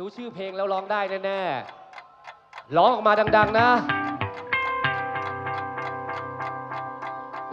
รู้ชื่อเพลงแล้วร้องได้แน่ๆ ร้องออกมาดัง ๆ นะ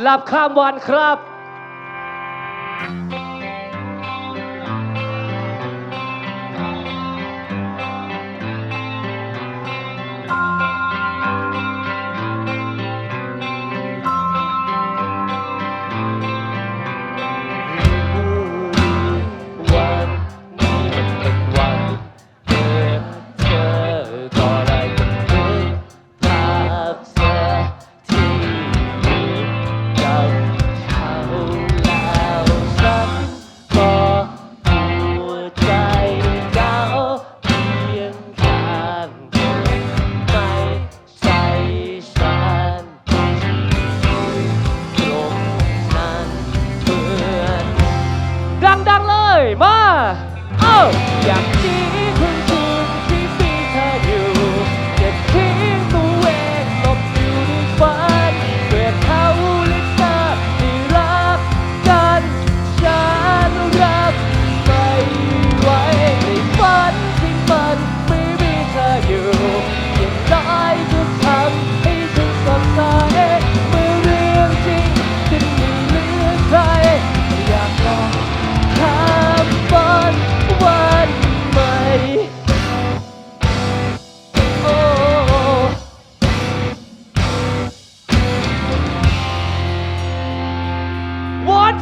หลับข้ามวันครับ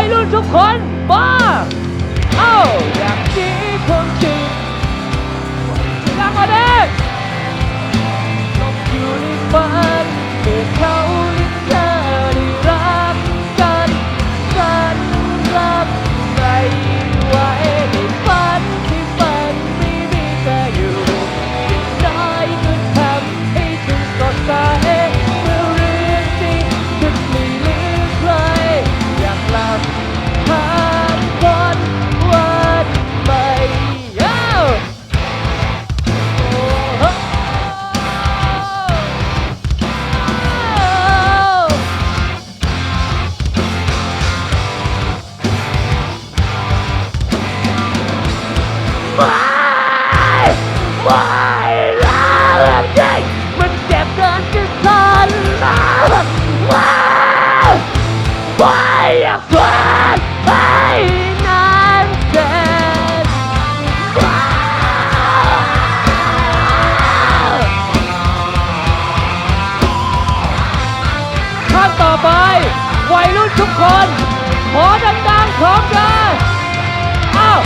ยรุ่นทุกคนมาเอ้าอย่างนี้คงจริงรักมาเด้ ต่อไป วัยรุ่นทุกคน ขอดังๆพร้อมกันอ้าว